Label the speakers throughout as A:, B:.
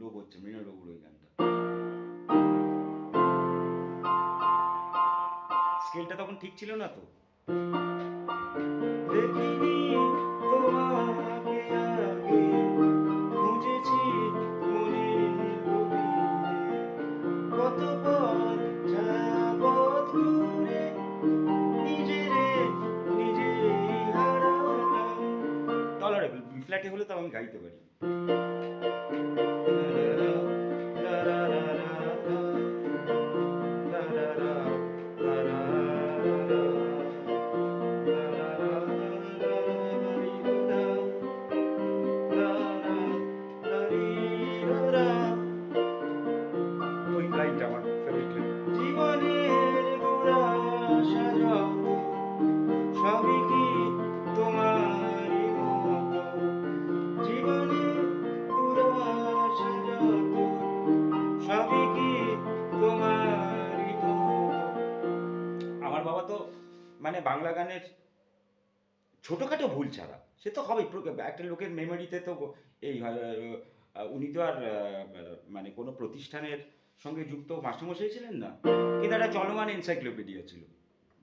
A: লোভ হচ্ছে মৃণালবাবুর ওই গানটা স্কেলটা তখন ঠিক ছিল না তো? দেখিনি তোমাকে আগে খুঁজেছি কত পথ পথ ঘুরে নিজেরে নিজে হারালাম। ফ্ল্যাটে হলে তো আমি গাইতে পারি। লাইনটা আমার ফেভারিট লাইন জীবনের যত সবই কি তোমারই মতো? যত সবই কি আমার বাবা তো মানে বাংলা গানের ছোটোখাটো ভুল ছাড়া সে তো হবেই। একটা লোকের মেমোরিতে তো এই উনি তো আর মানে কোনো প্রতিষ্ঠানের সঙ্গে যুক্ত মাস্টারমশাই ছিলেন না? কিন্তু একটা চলমান এনসাইক্লোপিডিয়া ছিল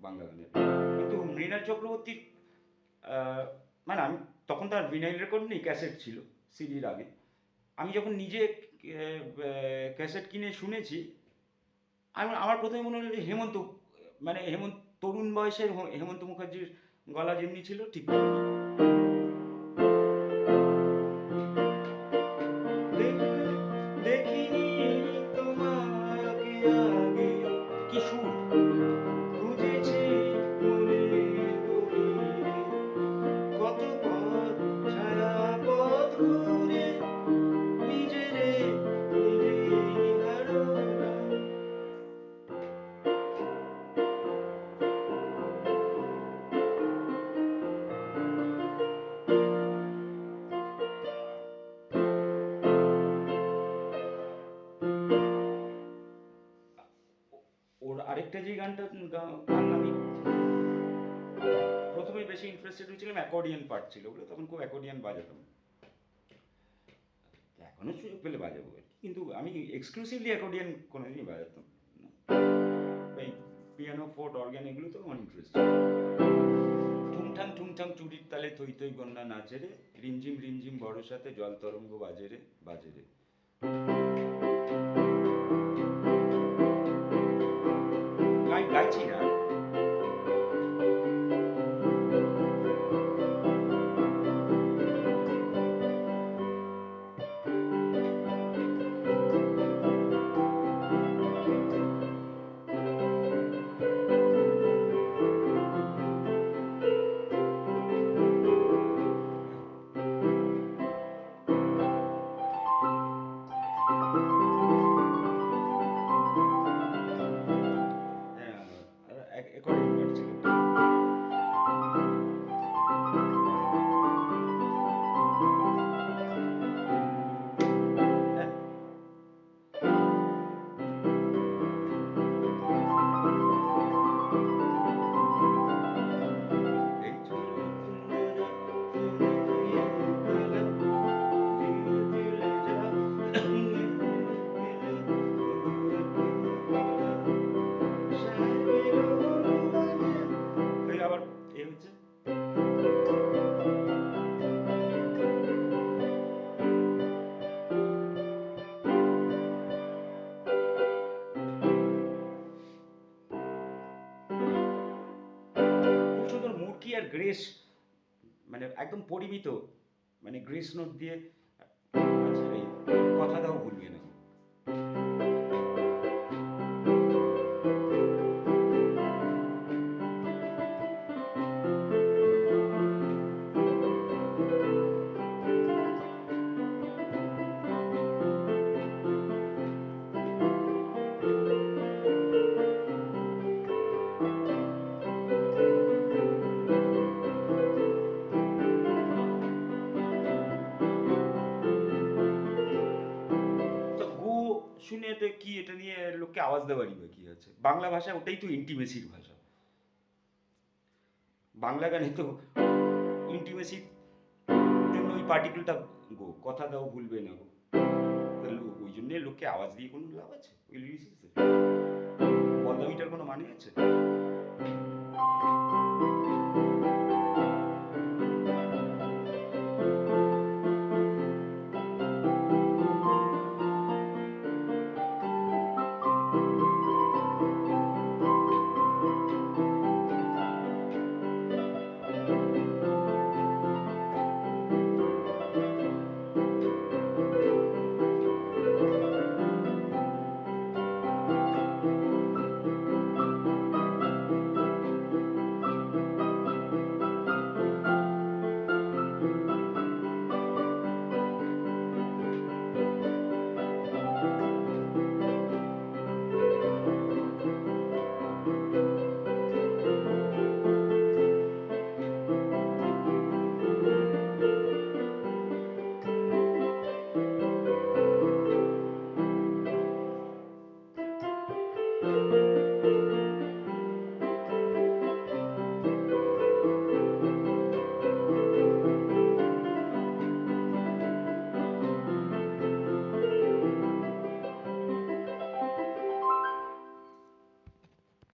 A: বাংলা গানের কিন্তু মৃণাল চক্রবর্তীর মানে আমি তখন তার ভিনাইল রেকর্ড নেই ক্যাসেট ছিল সিডির আগে। আমি যখন নিজে ক্যাসেট কিনে শুনেছি, আমি, আমার প্রথমে মনে হলো যে হেমন্ত মানে হেমন্ত, তরুণ বয়সের হেমন্ত মুখার্জির গলা যেমনি ছিল, ঠিক যে গানটা গান আমি প্রথমে বেশি ইন্টারেস্টেড হয়েছিলাম অ্যাকর্ডিয়ান পার্ট ছিল, ওগুলো তখন খুব অ্যাকর্ডিয়ান বাজাতাম। এখনও সুযোগ পেলে বাজাবো কিন্তু আমি এক্সক্লুসিভলি অ্যাকর্ডিয়ান কোনোদিনই বাজাতাম না। এই পিয়ানো ফোর্ট অর্গ্যান এগুলো তো আমার ইন্টারেস্ট ঠুংঠাং ঠুংঠাং চুরির তালে থই থই গন্যা নাচে রে, রিমঝিম রিমঝিম বড় সাথে জল তরঙ্গ বাজে রে বাজে রে। গ্রেস মানে একদম পরিমিত মানে গ্রেস নোট দিয়ে এই কথা দাও ভুলবে না শুনে এটা কি এটা নিয়ে লোককে আওয়াজ দেওয়ারই বা কি আছে বাংলা ভাষা ওটাই তো ইন্টিমেসির ভাষা। বাংলা গানে তো ইন্টিমেসির জন্য ওই পার্টিকুলটা গো, কথা দাও, ভুলবে না গো। তা লো- এমনি লোককে আওয়াজ দিয়ে কোনো লাভ আছে? ওই কোনো মানে আছে?